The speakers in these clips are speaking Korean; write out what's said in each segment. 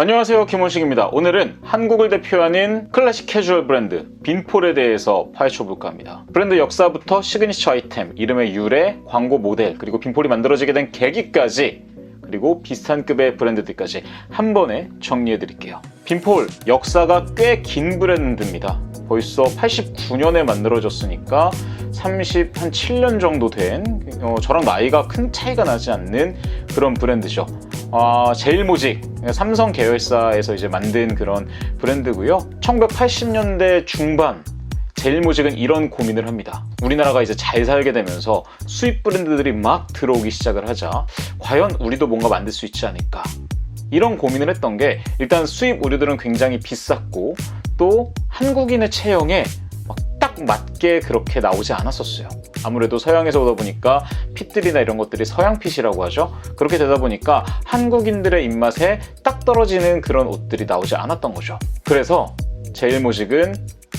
안녕하세요 김원식입니다. 오늘은 한국을 대표하는 클래식 캐주얼 브랜드 빈폴에 대해서 파헤쳐 볼까 합니다. 브랜드 역사부터 시그니처 아이템, 이름의 유래, 광고 모델 그리고 빈폴이 만들어지게 된 계기까지 그리고 비슷한 급의 브랜드들까지 한 번에 정리해 드릴게요. 빈폴 역사가 꽤 긴 브랜드입니다. 벌써 89년에 만들어졌으니까 30, 한 7년 정도 된 어, 저랑 나이가 큰 차이가 나지 않는 그런 브랜드죠 아, 제일모직 삼성 계열사에서 이제 만든 그런 브랜드고요. 1980년대 중반 제일모직은 이런 고민을 합니다. 우리나라가 이제 잘 살게 되면서 수입 브랜드들이 막 들어오기 시작을 하자 과연 우리도 뭔가 만들 수 있지 않을까? 이런 고민을 했던 게 일단 수입 의류들은 굉장히 비쌌고 또 한국인의 체형에 막딱 맞게 그렇게 나오지 않았었어요. 아무래도 서양에서 오다 보니까 핏들이나 이런 것들이 서양 핏이라고 하죠. 그렇게 되다 보니까 한국인들의 입맛에 딱 떨어지는 그런 옷들이 나오지 않았던 거죠. 그래서 제일모직은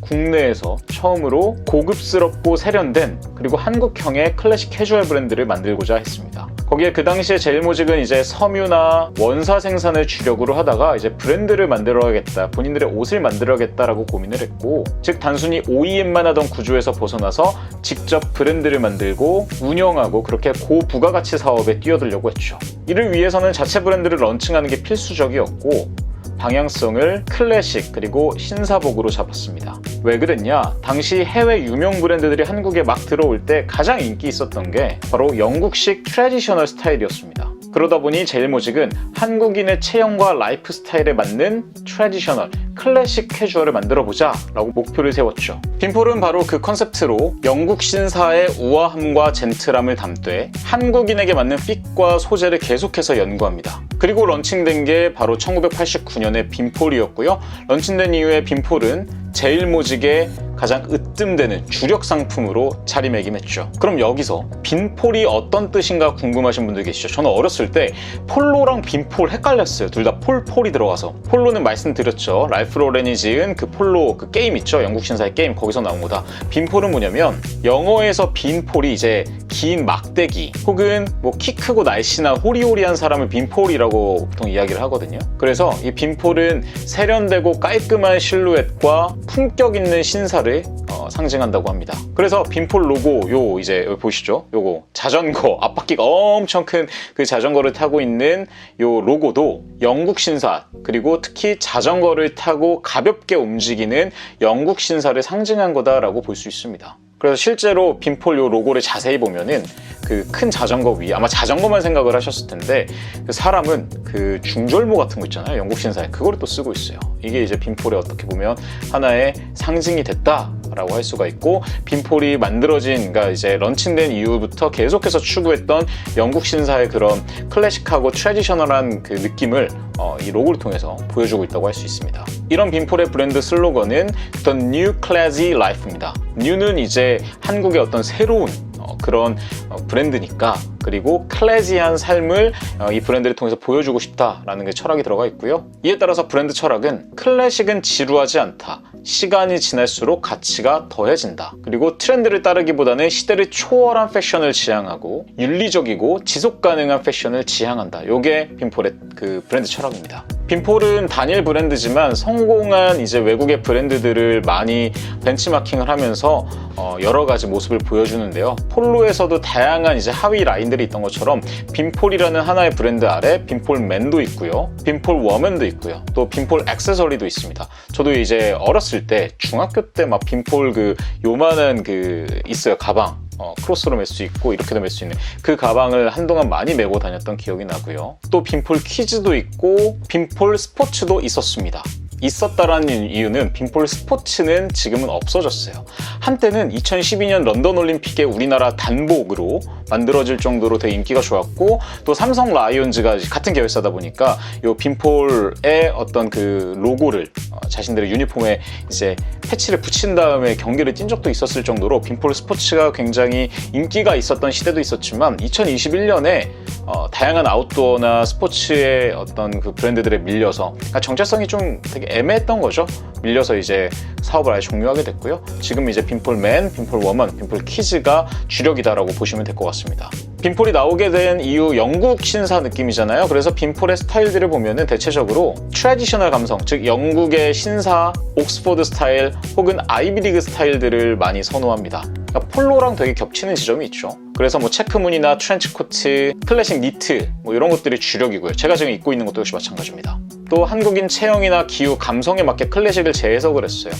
국내에서 처음으로 고급스럽고 세련된 그리고 한국형의 클래식 캐주얼 브랜드를 만들고자 했습니다. 거기에 그 당시에 제일모직은 이제 섬유나 원사 생산을 주력으로 하다가 이제 브랜드를 만들어야겠다, 본인들의 옷을 만들어야겠다라고 고민을 했고, 즉 단순히 OEM만 하던 구조에서 벗어나서 직접 브랜드를 만들고 운영하고 그렇게 고부가가치 사업에 뛰어들려고 했죠. 이를 위해서는 자체 브랜드를 런칭하는 게 필수적이었고, 방향성을 클래식 그리고 신사복으로 잡았습니다. 왜 그랬냐? 당시 해외 유명 브랜드들이 한국에 막 들어올 때 가장 인기 있었던 게 바로 영국식 트레디셔널 스타일이었습니다. 그러다 보니 제일모직은 한국인의 체형과 라이프 스타일에 맞는 트레디셔널, 클래식 캐주얼을 만들어 보자 라고 목표를 세웠죠. 빈폴은 바로 그 컨셉트로 영국 신사의 우아함과 젠틀함을 담되 한국인에게 맞는 핏과 소재를 계속해서 연구합니다. 그리고 런칭된 게 바로 1989년의 빈폴이었고요. 런칭된 이후에 빈폴은 제일모직의 가장 으뜸되는 주력 상품으로 자리매김했죠. 그럼 여기서 빈폴이 어떤 뜻인가 궁금하신 분들 계시죠? 저는 어렸을 때 폴로랑 빈폴 헷갈렸어요. 둘 다 폴폴이 들어가서. 폴로는 말씀드렸죠. 랄프 로렌이 지은 그 폴로 그 게임 있죠. 영국 신사의 게임 거기서 나온 거다. 빈폴은 뭐냐면 영어에서 빈폴이 이제 긴 막대기 혹은 뭐 키 크고 날씬한 호리호리한 사람을 빈폴이라고 보통 이야기를 하거든요. 그래서 이 빈폴은 세련되고 깔끔한 실루엣과 품격 있는 신사를 어, 상징한다고 합니다. 그래서 빈폴 로고 요 이제 보시죠. 요거 자전거 앞바퀴가 엄청 큰 그 자전거를 타고 있는 요 로고도 영국 신사 그리고 특히 자전거를 타고 가볍게 움직이는 영국 신사를 상징한 거다라고 볼 수 있습니다. 그래서 실제로 빈폴 요 로고를 자세히 보면은 그 큰 자전거 위에 아마 자전거만 생각을 하셨을 텐데 그 사람은 그 중절모 같은 거 있잖아요 영국 신사에. 그거를 또 쓰고 있어요. 이게 이제 빈폴의 어떻게 보면 하나의 상징이 됐다 라고 할 수가 있고 빈폴이 만들어진 그러니까 이제 런칭된 이후부터 계속해서 추구했던 영국 신사의 그런 클래식하고 트레디셔널한 그 느낌을 어, 이 로고를 통해서 보여주고 있다고 할 수 있습니다. 이런 빈폴의 브랜드 슬로건은 The New Classy Life입니다. New는 이제 한국의 어떤 새로운 어, 그런 어, 브랜드니까 그리고 클래지한 삶을 어, 이 브랜드를 통해서 보여주고 싶다라는 게 철학이 들어가 있고요. 이에 따라서 브랜드 철학은 클래식은 지루하지 않다. 시간이 지날수록 가치가 더해진다. 그리고 트렌드를 따르기보다는 시대를 초월한 패션을 지향하고 윤리적이고 지속 가능한 패션을 지향한다. 요게 빈폴의 그 브랜드 철학입니다. 빈폴은 단일 브랜드지만 성공한 이제 외국의 브랜드들을 많이 벤치마킹을 하면서 어, 여러 가지 모습을 보여주는데요. 폴로에서도 다양한 이제 하위 라인 들이 있던 것처럼 빈폴이라는 하나의 브랜드 아래 빈폴맨도 있고요. 빈폴 워맨도 있고요. 또 빈폴 액세서리도 있습니다. 저도 이제 어렸을 때 중학교 때 막 빈폴 그 요만한 그 있어요 가방. 어, 크로스로 멜수 있고 이렇게도 멜수 있는 그 가방을 한동안 많이 메고 다녔던 기억이 나고요. 또 빈폴 퀴즈도 있고 빈폴 스포츠도 있었습니다. 있었다라는 이유는 빈폴 스포츠는 지금은 없어졌어요. 한때는 2012년 런던 올림픽에 우리나라 단복으로 만들어질 정도로 되게 인기가 좋았고 또 삼성 라이온즈가 같은 계열사다 보니까 이 빈폴의 어떤 그 로고를 어, 자신들의 유니폼에 이제 패치를 붙인 다음에 경기를 뛴 적도 있었을 정도로 빈폴 스포츠가 굉장히 인기가 있었던 시대도 있었지만 2021년에 어, 다양한 아웃도어나 스포츠의 어떤 그 브랜드들에 밀려서 그러니까 정체성이 좀 되게 애매했던 거죠. 밀려서 이제 사업을 아예 종료하게 됐고요. 지금 이제 빈폴맨, 빈폴워먼, 빈폴 키즈가 주력이다라고 보시면 될 것 같습니다. 빈폴이 나오게 된 이유 영국 신사 느낌이잖아요. 그래서 빈폴의 스타일들을 보면은 대체적으로 트레디셔널 감성, 즉 영국의 신사, 옥스포드 스타일 혹은 아이비리그 스타일들을 많이 선호합니다. 그러니까 폴로랑 되게 겹치는 지점이 있죠. 그래서 뭐 체크무늬나 트렌치 코트, 클래식 니트 뭐 이런 것들이 주력이고요. 제가 지금 입고 있는 것도 역시 마찬가지입니다. 또 한국인 체형이나 기후, 감성에 맞게 클래식을 재해석을 했어요.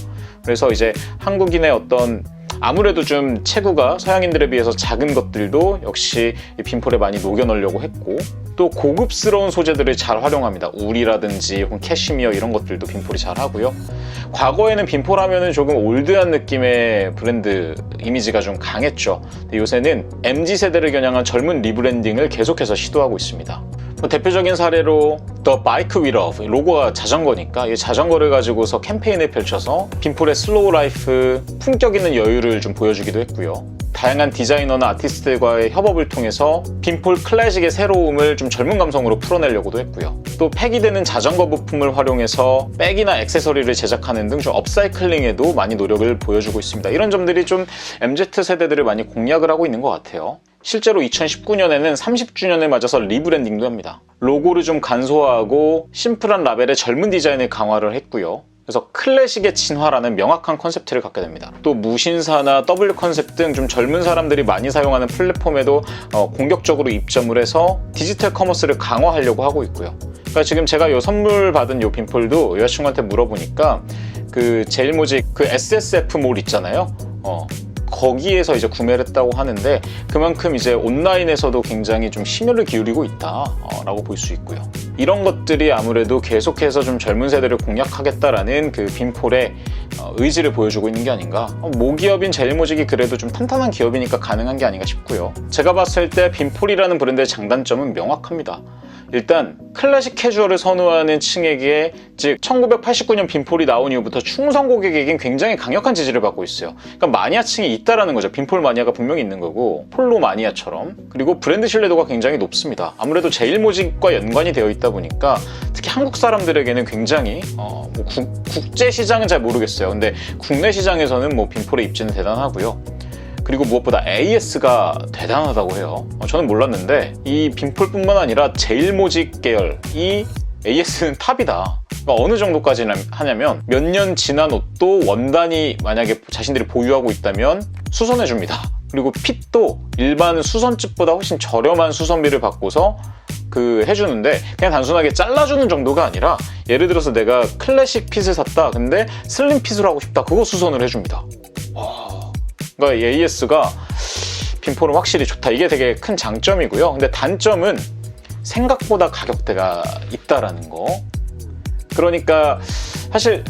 그래서 이제 한국인의 어떤 아무래도 좀 체구가 서양인들에 비해서 작은 것들도 역시 이 빈폴에 많이 녹여넣으려고 했고 또 고급스러운 소재들을 잘 활용합니다. 울이라든지 혹은 캐시미어 이런 것들도 빈폴이 잘 하고요. 과거에는 빈폴 하면은 조금 올드한 느낌의 브랜드 이미지가 좀 강했죠. 요새는 MZ 세대를 겨냥한 젊은 리브랜딩을 계속해서 시도하고 있습니다. 뭐 대표적인 사례로 Bike We Love 로고가 자전거니까 이 자전거를 가지고서 캠페인을 펼쳐서 빈폴의 슬로우 라이프 품격 있는 여유를 좀 보여주기도 했고요. 다양한 디자이너나 아티스트들과의 협업을 통해서 빈폴 클래식의 새로움을 좀 젊은 감성으로 풀어내려고도 했고요. 또 폐기되는 자전거 부품을 활용해서 백이나 액세서리를 제작하는 등 좀 업사이클링에도 많이 노력을 보여주고 있습니다. 이런 점들이 좀 MZ 세대들을 많이 공략을 하고 있는 것 같아요. 실제로 2019년에는 30주년을 맞아서 리브랜딩도 합니다. 로고를 좀 간소화하고 심플한 라벨의 젊은 디자인을 강화를 했고요. 그래서 클래식의 진화라는 명확한 컨셉트를 갖게 됩니다. 또 무신사나 W 컨셉 등 좀 젊은 사람들이 많이 사용하는 플랫폼에도 어, 공격적으로 입점을 해서 디지털 커머스를 강화하려고 하고 있고요. 그러니까 지금 제가 요 선물 받은 요 빈폴도 여자친구한테 물어보니까 그 제일 모직 그 SSF몰 있잖아요. 어, 거기에서 이제 구매를 했다고 하는데 그만큼 이제 온라인에서도 굉장히 좀 심혈을 기울이고 있다라고 볼 수 있고요. 이런 것들이 아무래도 계속해서 좀 젊은 세대를 공략하겠다라는 그 빈폴의 어, 의지를 보여주고 있는 게 아닌가. 어, 모기업인 제일모직이 그래도 좀 탄탄한 기업이니까 가능한 게 아닌가 싶고요. 제가 봤을 때 빈폴이라는 브랜드의 장단점은 명확합니다. 일단 클래식 캐주얼을 선호하는 층에게 즉 1989년 빈폴이 나온 이후부터 충성 고객에겐 굉장히 강력한 지지를 받고 있어요. 그러니까 마니아층이 있다라는 거죠. 빈폴 마니아가 분명히 있는 거고 폴로 마니아처럼 그리고 브랜드 신뢰도가 굉장히 높습니다. 아무래도 제일모직과 연관이 되어 있다 보니까 특히 한국 사람들에게는 굉장히 어, 뭐 국, 국제 시장은 잘 모르겠어요. 근데 국내 시장에서는 뭐 빈폴의 입지는 대단하고요. 그리고 무엇보다 AS가 대단하다고 해요. 어, 저는 몰랐는데 이 빈폴뿐만 아니라 제일모직 계열 이 AS는 탑이다. 그러니까 어느 정도까지 하냐면 몇 년 지난 옷도 원단이 만약에 자신들이 보유하고 있다면 수선해 줍니다. 그리고 핏도 일반 수선집보다 훨씬 저렴한 수선비를 받고서 그 해주는데 그냥 단순하게 잘라주는 정도가 아니라 예를 들어서 내가 클래식 핏을 샀다 근데 슬림 핏을 하고 싶다 그거 수선을 해줍니다. 그러니까 AS가 빈폴은 확실히 좋다. 이게 되게 큰 장점이고요. 근데 단점은 생각보다 가격대가 있다라는 거. 그러니까 사실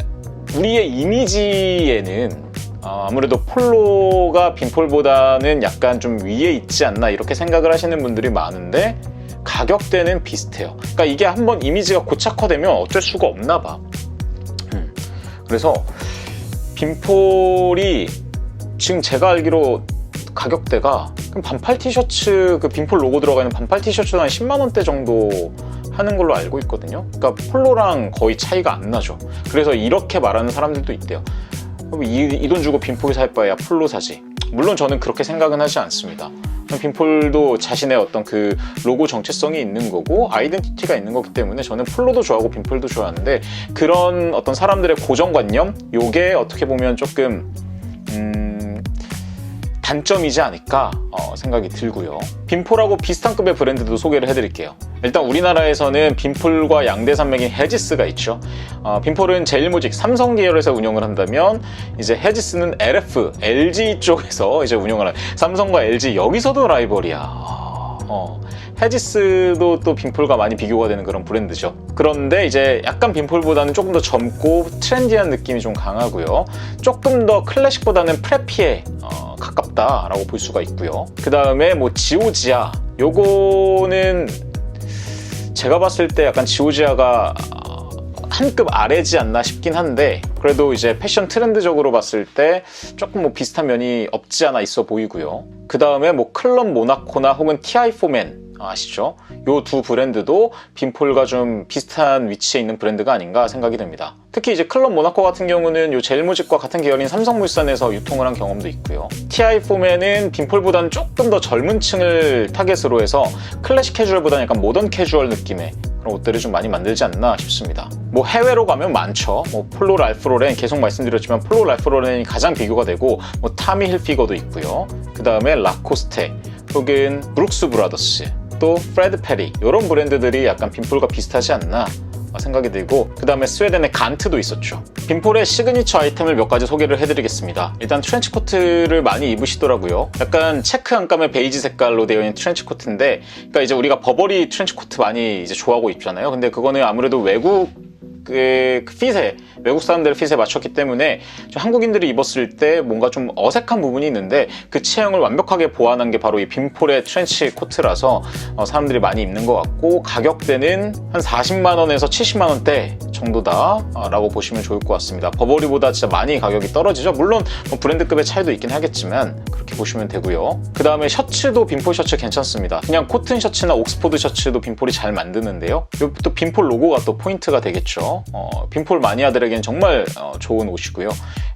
우리의 이미지에는 어, 아무래도 폴로가 빈폴보다는 약간 좀 위에 있지 않나 이렇게 생각을 하시는 분들이 많은데 가격대는 비슷해요. 그러니까 이게 한번 이미지가 고착화되면 어쩔 수가 없나 봐. 음. 그래서 빈폴이 지금 제가 알기로 가격대가 반팔 티셔츠 그 빈폴 로고 들어가 있는 반팔 티셔츠는 한 10만 원대 정도 하는 걸로 알고 있거든요. 그러니까 폴로랑 거의 차이가 안 나죠. 그래서 이렇게 말하는 사람들도 있대요. 이돈 주고 빈폴 살 바에야 폴로 사지. 물론 저는 그렇게 생각은 하지 않습니다. 빈폴도 자신의 어떤 그 로고 정체성이 있는 거고 아이덴티티가 있는 거기 때문에 저는 폴로도 좋아하고 빈폴도 좋아하는데 그런 어떤 사람들의 고정관념 요게 어떻게 보면 조금 음 단점이지 않을까 어, 생각이 들고요. 빈폴하고 비슷한 급의 브랜드도 소개를 해드릴게요. 일단 우리나라에서는 빈폴과 양대 산맥인 헤지스가 있죠. 어, 빈폴은 제일모직 삼성 계열에서 운영을 한다면 이제 헤지스는 LF, LG 쪽에서 이제 운영을 한 삼성과 LG 여기서도 라이벌이야. 어, 헤지스도 또 빈폴과 많이 비교가 되는 그런 브랜드죠. 그런데 이제 약간 빈폴보다는 조금 더 젊고 트렌디한 느낌이 좀 강하고요. 조금 더 클래식보다는 프레피에 어, 가깝다라고 볼 수가 있고요. 그 다음에 뭐 지오지아 요거는 제가 봤을 때 약간 지오지아가 한급 아래지 않나 싶긴 한데 그래도 이제 패션 트렌드적으로 봤을 때 조금 뭐 비슷한 면이 없지 않아 있어 보이고요. 그 다음에 뭐 클럽 모나코나 혹은 TI4맨 아시죠? 요 두 브랜드도 빈폴과 좀 비슷한 위치에 있는 브랜드가 아닌가 생각이 됩니다. 특히 이제 클럽 모나코 같은 경우는 요 젤무직과 같은 계열인 삼성물산에서 유통을 한 경험도 있고요. TI 폼에는 빈폴보다는 조금 더 젊은 층을 타겟으로 해서 클래식 캐주얼보다는 약간 모던 캐주얼 느낌의 그런 옷들을 좀 많이 만들지 않나 싶습니다. 뭐 해외로 가면 많죠. 뭐 폴로 랄프로렌 계속 말씀드렸지만 폴로 랄프로렌이 가장 비교가 되고 뭐 타미 힐피거도 있고요. 그 다음에 라코스테 혹은 브룩스 브라더스 또 프레드 페리 이런 브랜드들이 약간 빈폴과 비슷하지 않나 생각이 들고 그 다음에 스웨덴의 간트도 있었죠. 빈폴의 시그니처 아이템을 몇 가지 소개를 해드리겠습니다. 일단 트렌치 코트를 많이 입으시더라고요. 약간 체크 안감의 베이지 색깔로 되어 있는 트렌치 코트인데, 그러니까 이제 우리가 버버리 트렌치 코트 많이 이제 좋아하고 입잖아요. 근데 그거는 아무래도 외국 그 핏에 외국 사람들의 핏에 맞췄기 때문에 좀 한국인들이 입었을 때 뭔가 좀 어색한 부분이 있는데 그 체형을 완벽하게 보완한 게 바로 이 빈폴의 트렌치 코트라서 어, 사람들이 많이 입는 것 같고 가격대는 한 40만 원에서 70만 원대 정도다라고 보시면 좋을 것 같습니다. 버버리보다 진짜 많이 가격이 떨어지죠. 물론 뭐 브랜드급의 차이도 있긴 하겠지만 그렇게 보시면 되고요. 그 다음에 셔츠도 빈폴 셔츠 괜찮습니다. 그냥 코튼 셔츠나 옥스포드 셔츠도 빈폴이 잘 만드는데요. 또 빈폴 로고가 또 포인트가 되겠죠. 어, 빈폴 마니아들에겐 정말 어, 좋은 옷이고요.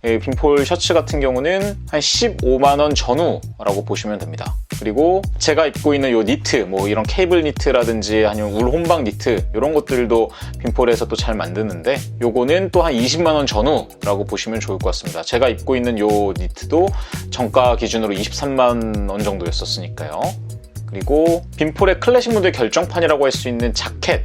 이 빈폴 셔츠 같은 경우는 한 15만 원 전후라고 보시면 됩니다. 그리고 제가 입고 있는 요 니트, 뭐 이런 케이블 니트라든지 아니면 울 혼방 니트 이런 것들도 빈폴에서 또 잘 만드는데 요거는 또 한 20만 원 전후라고 보시면 좋을 것 같습니다. 제가 입고 있는 요 니트도 정가 기준으로 23만 원 정도였었으니까요. 그리고 빈폴의 클래식 무대 결정판이라고 할 수 있는 자켓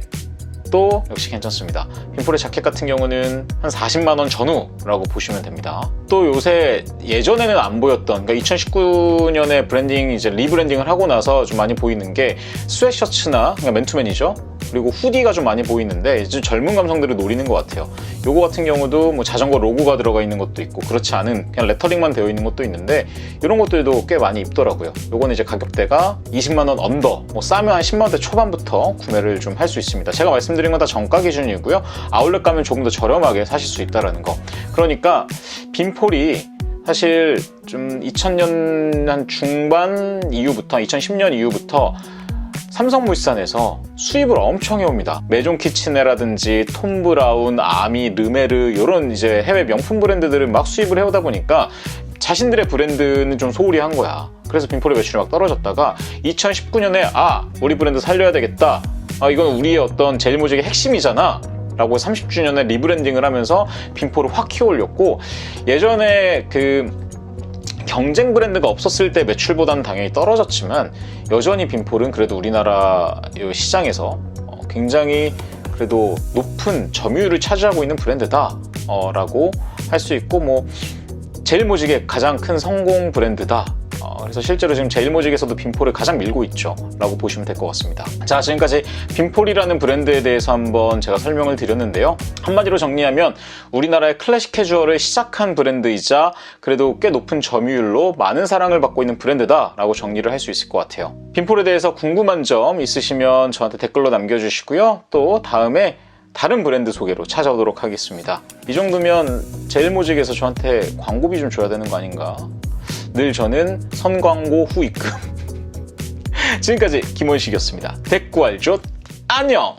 도 역시 괜찮습니다. 빈폴의 자켓 같은 경우는 한 40만 원 전후라고 보시면 됩니다. 또 요새 예전에는 안 보였던 그러니까 2019년에 브랜딩 이제 리브랜딩을 하고 나서 좀 많이 보이는 게 스웨셔츠나 그러니까 맨투맨이죠. 그리고 후디가 좀 많이 보이는데 이제 젊은 감성들을 노리는 것 같아요. 요거 같은 경우도 뭐 자전거 로고가 들어가 있는 것도 있고 그렇지 않은 그냥 레터링만 되어 있는 것도 있는데 이런 것들도 꽤 많이 입더라고요. 요거는 이제 가격대가 20만 원 언더, 뭐 싸면 한 10만 원대 초반부터 구매를 좀 할 수 있습니다. 제가 말씀드린 건 다 정가 기준이고요. 아울렛 가면 조금 더 저렴하게 사실 수 있다라는 거. 그러니까 빈폴이 사실 좀 2000년 한 중반 이후부터 2010년 이후부터 삼성물산에서 수입을 엄청 해옵니다. 메종 키치네라든지 톰 브라운, 아미, 르메르 이런 이제 해외 명품 브랜드들을 막 수입을 해오다 보니까 자신들의 브랜드는 좀 소홀히 한 거야. 그래서 빈폴의 매출이 막 떨어졌다가 2019년에 아 우리 브랜드 살려야 되겠다. 아 이건 우리의 어떤 제일모직의 핵심이잖아. 라고 30주년에 리브랜딩을 하면서 빈폴을 확 키워올렸고 예전에 그 경쟁 브랜드가 없었을 때 매출보다는 당연히 떨어졌지만 여전히 빈폴은 그래도 우리나라 이 시장에서 어, 굉장히 그래도 높은 점유율을 차지하고 있는 브랜드다라고 할 수 있고 뭐 제일 모직의 가장 큰 성공 브랜드다. 어, 그래서 실제로 지금 제일모직에서도 빈폴을 가장 밀고 있죠. 라고 보시면 될 것 같습니다. 자, 지금까지 빈폴이라는 브랜드에 대해서 한번 제가 설명을 드렸는데요. 한마디로 정리하면 우리나라의 클래식 캐주얼을 시작한 브랜드이자 그래도 꽤 높은 점유율로 많은 사랑을 받고 있는 브랜드다 라고 정리를 할 수 있을 것 같아요. 빈폴에 대해서 궁금한 점 있으시면 저한테 댓글로 남겨주시고요. 또 다음에 다른 브랜드 소개로 찾아오도록 하겠습니다. 이 정도면 제일모직에서 저한테 광고비 좀 줘야 되는 거 아닌가? 늘 저는 선광고 후입금. 지금까지 김원식이었습니다. 대꾸알죠? 안녕!